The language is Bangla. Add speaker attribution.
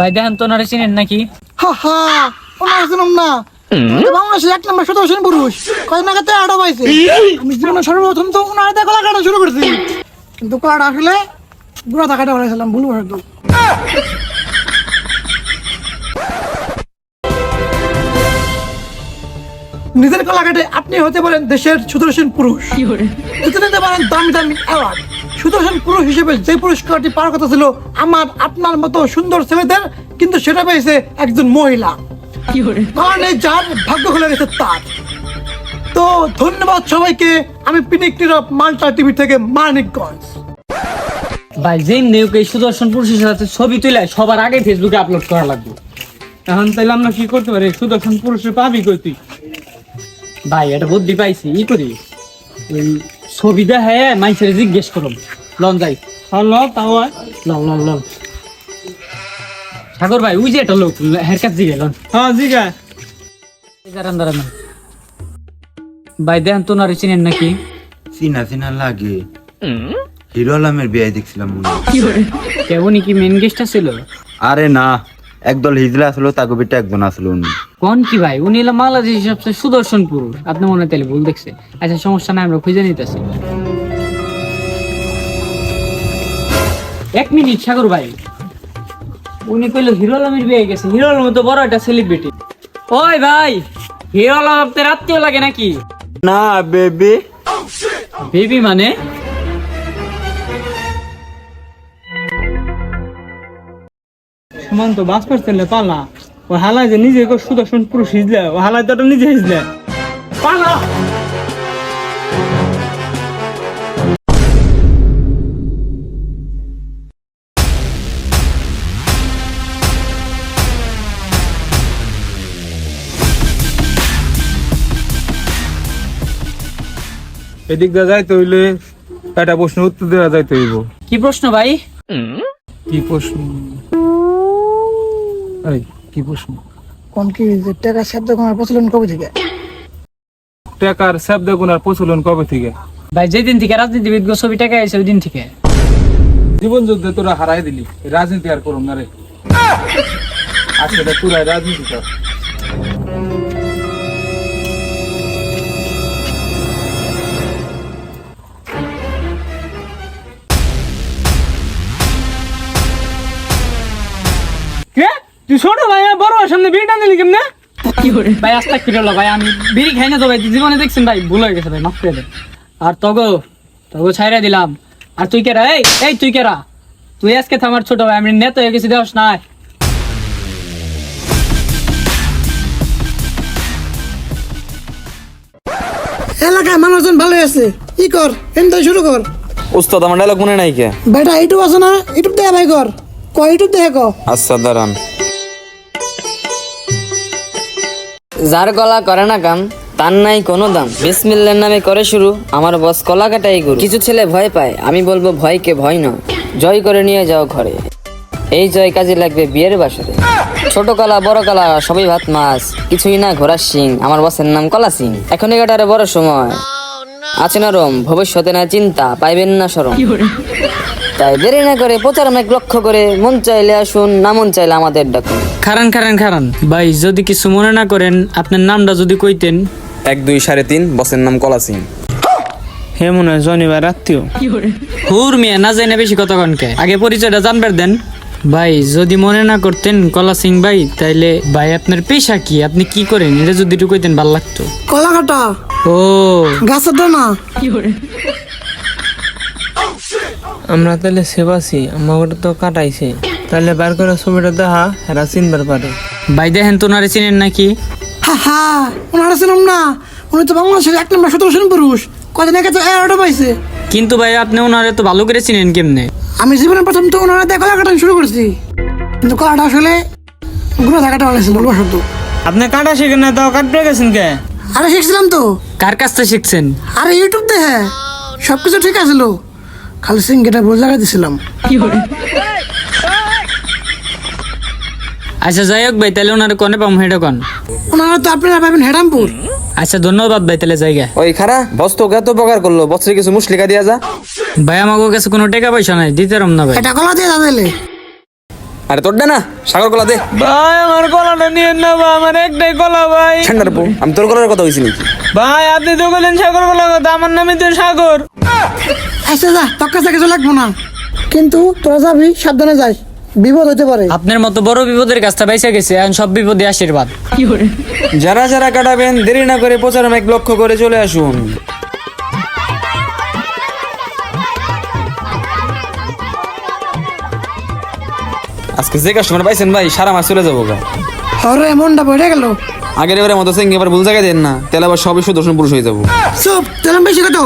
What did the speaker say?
Speaker 1: ভাই দেখেন তো ওনারে চিনেন নাকি?
Speaker 2: হা হা ওনার না। বাংলাদেশের এক নম্বর সুদর্শন পুরুষ। কয় না আড়া পাইছে? আমি জীবনে সর্বপ্রথম তো ওনার দিয়ে কাটা শুরু করছি। কিন্তু কলাটা আসলে বুড়া থাকাটা বলেছিলাম ভুল বসত নিজের কলা কাটে আপনি হতে পারেন দেশের সুদর্শন পুরুষ। জিতে নিতে পারেন দামি দামি অ্যাওয়ার্ড। সুদর্শন পুরুষ হিসেবে যে পুরস্কারটি পাওয়ার কথা ছিল আমার আপনার মতো সুন্দর ছেলেদের কিন্তু সেটা পেয়েছে একজন মহিলা। কারণ এই যার ভাগ্য খুলে গেছে তার। তো ধন্যবাদ সবাইকে আমি পিনিক নীরব মাল্টা টিভি থেকে মানিকগঞ্জ।
Speaker 1: ভাই যেই নেউকে সুদর্শন পুরুষের সাথে ছবি তুলে সবার আগে ফেসবুকে আপলোড করা লাগবে।
Speaker 3: এখন তাইলে আমরা কি করতে পারি? সুদর্শন পুরুষের পাবি কই তুই?
Speaker 1: ভাই এটা বুদ্ধি পাইছি ই করি। ওই ছবি দেখে মানুষের জিজ্ঞেস করুন লন যাই।
Speaker 3: হলো তাও আয়।
Speaker 1: Loan loan loan. সাগর ভাই ওই যে একটা লোক হের কাছে জিগে লন।
Speaker 3: হ্যাঁ জিগা
Speaker 1: দাঁড়ান দাঁড়ান। ভাই দেখেন তো চিনেন নাকি?
Speaker 4: চিনা চিনা লাগে। হিরো আলমের বিয়ে দেখছিলাম মনে
Speaker 1: কেমনই কি মেন গেস্টটা ছিল
Speaker 4: আরে না একদল হিজলা আসলো তাকে বেটা একজন আসলো উনি।
Speaker 1: কোন কি ভাই? উনি হলো বাংলাদেশের সবচেয়ে সুদর্শন পুরুষ। আপনি মনে হয় তাহলে ভুল দেখছে আচ্ছা সমস্যা নাই আমরা খুঁজে নিতেছি। এক মিনিট সাগর ভাই। উনি কইলো হিরো আলমের বিয়ে গেছে। হিরো আলম তো বড় একটা সেলিব্রিটি ওই ভাই হিরো আলম আপনার আত্মীয় লাগে নাকি?
Speaker 4: না বেবি
Speaker 1: বেবি মানে?
Speaker 3: সমান তো বাস করতে পালা। ও হালাই যে নিজে কো সুদর্শন পুরুষ হিজলে ও হালাই তো নিজে হিজলে। পালা! এদিক দিয়ে যাইতে হইলে একটা প্রশ্ন উত্তর দেওয়া যাইতে হইব।
Speaker 1: কি প্রশ্ন ভাই?
Speaker 3: কি প্রশ্ন? এই কি প্রশ্ন?
Speaker 2: কোন কি যে টাকা শব্দ কমার প্রচলন কবে থেকে?
Speaker 3: টাকার শব্দ গুণার প্রচলন কবে থেকে?
Speaker 1: ভাই যেদিন থেকে রাজনীতিবিদ গো ছবি টাকা এসে ওই দিন থেকে।
Speaker 3: জীবন যুদ্ধে তোরা হারাই দিলি। রাজনীতি আর করুন না রে। আজকে তোরা রাজনীতি কর। কে? তুই ছোট ভাই বড় সামনে বিড়ি টান দিলি কেমনে?
Speaker 1: ভাই আস্তা ফিরলো ভাই আমি বিড়ি খাই না তো ভাই জীবনে দেখছেন ভাই ভুল হয়ে গেছে ভাই মাফ করে দেন। আর তগো তগো ছাইরা দিলাম। আর তুই কেরা? এই এই তুই কেরা? তুই আজকে তো আমার ছোট ভাই আমি নেতা হয়ে গেছি দেওয়াস নাই।
Speaker 2: এলাকায় মানুষজন ভালো আছে। ই কর এনটাই শুরু কর।
Speaker 5: উস্তাদ আমার ডায়লগ মনে নাই কে?
Speaker 2: বেটা ইউটিউব আছে না? ইউটিউব দেখে ভাই কর। ক ইউটিউব দেখে ক
Speaker 5: আচ্ছা দাঁড়ান।
Speaker 6: যার গলা করে না কাম তার নাই কোনো দাম। বিসমিল্লার নামে করে শুরু, আমার বস কলা কাটাই গুরু। কিছু ছেলে ভয় পায়, আমি বলব ভয়কে ভয় নয় জয় করে নিয়ে যাও ঘরে। এই জয় কাজে লাগবে বিয়ের বাসরে ছোট কলা, বড় কলা, সবই ভাত মাছ। কিছুই না ঘোড়ার সিং আমার বসের নাম কলা সিং। এখন এগাটারে বড় সময়। আছে না নরম ভবিষ্যতে না চিন্তা, পাইবেন না সরম। তাই দেরি না করে প্রচার মেঘ লক্ষ্য করে মন চাইলে আসুন না মন চাইলে আমাদের ডাকুন।
Speaker 1: খারান খারান খারান। ভাই যদি কিছু মনে না করেন আপনার নামটা যদি কইতেন।
Speaker 5: এক দুই সাড়ে তিন বসের নাম কলা সিং
Speaker 3: হে মনে হয় শনিবার আত্মীয়
Speaker 1: হুর মিয়া না জানে বেশি কথা কনকে আগে পরিচয়টা জানবার দেন। ভাই যদি মনে না করতেন কলা সিং ভাই তাইলে ভাই আপনার পেশা কি? আপনি কি করেন? এটা যদি একটু কইতেন ভালো লাগতো।
Speaker 2: কলা কাটা
Speaker 1: ও।
Speaker 2: গাছের ডানা।
Speaker 3: আমরা তাহলে সেবাসি আমাকে তো কাটাইছে। তাহলে বার করে ছবিটা দেখা হেরা চিনবার পারে।
Speaker 1: ভাই দেখেন তো ওনারে চিনেন নাকি?
Speaker 2: হা হা ওনারা ছিলাম না। উনি তো বাংলাদেশের এক নম্বর সুদর্শন পুরুষ। কদিন আগে তো এগারোটা পাইছে।
Speaker 1: কিন্তু ভাই আপনি ওনারে তো ভালো করে চিনেন কেমনে?
Speaker 2: আমি জীবনে প্রথম তো ওনারা দিয়ে কলা কাটানো শুরু করছি। কিন্তু কলাটা আসলে গুঁড়ো থাকাটা বলেছিল বলব সত্য।
Speaker 3: আপনি কাটা শিখেন না তাও কাটতে গেছেন কে?
Speaker 2: আরে শিখছিলাম তো।
Speaker 1: কার কাছ থেকে শিখছেন?
Speaker 2: আরে ইউটিউব দেখে সব কিছু ঠিক আছিল খালি সিঙ্গেটা ভুল জায়গায় দিছিলাম।
Speaker 1: আচ্ছা যাই হোক ভাই তাহলে ওনারে কনে পাম হেটা কন?
Speaker 2: ওনারা তো আপনারা পাবেন হেরামপুর
Speaker 1: আচ্ছা ধন্যবাদ ভাই তাহলে জায়গা।
Speaker 5: ওই খারা বস তো কত উপকার করল বছরে কিছু মুসলিকা দিয়া যা।
Speaker 1: ভাই আমাকে কাছে কোনো টাকা পয়সা নাই দিতে রম না ভাই।
Speaker 2: এটা কলা দিয়ে দাদালে
Speaker 5: আরে তোর না সাগর কলা দে।
Speaker 3: ভাই আমার কলাটা নিয়ে না ভাই আমার একটাই কলা ভাই।
Speaker 5: ঠান্ডার পর আমি তোর কলার কথা হয়েছি নাকি?
Speaker 3: ভাই আপনি তো বললেন সাগর কলা কথা আমার নামই তো সাগর।
Speaker 2: আচ্ছা যা তোর কাছে কিছু লাগবো না। কিন্তু তোরা যাবি সাবধানে যাই। বিপদ হতে পারে।
Speaker 1: আপনার মতো বড় বিপদের কাজটা বাইসে গেছে এখন সব বিপদে আশীর্বাদ।
Speaker 5: যারা যারা কাটাবেন দেরি না করে প্রচার এক লক্ষ্য করে চলে আসুন। আজকে যে কাস্টমার পাইছেন ভাই সারা মাস চলে যাব গা।
Speaker 2: হরে মনটা পড়ে গেল।
Speaker 5: আগের এবারে মতো সিং এবার ভুল জায়গায় দেন না তাহলে আবার সবই সুদর্শন পুরুষ হয়ে যাব।
Speaker 2: চুপ তেলাম বেশি কথা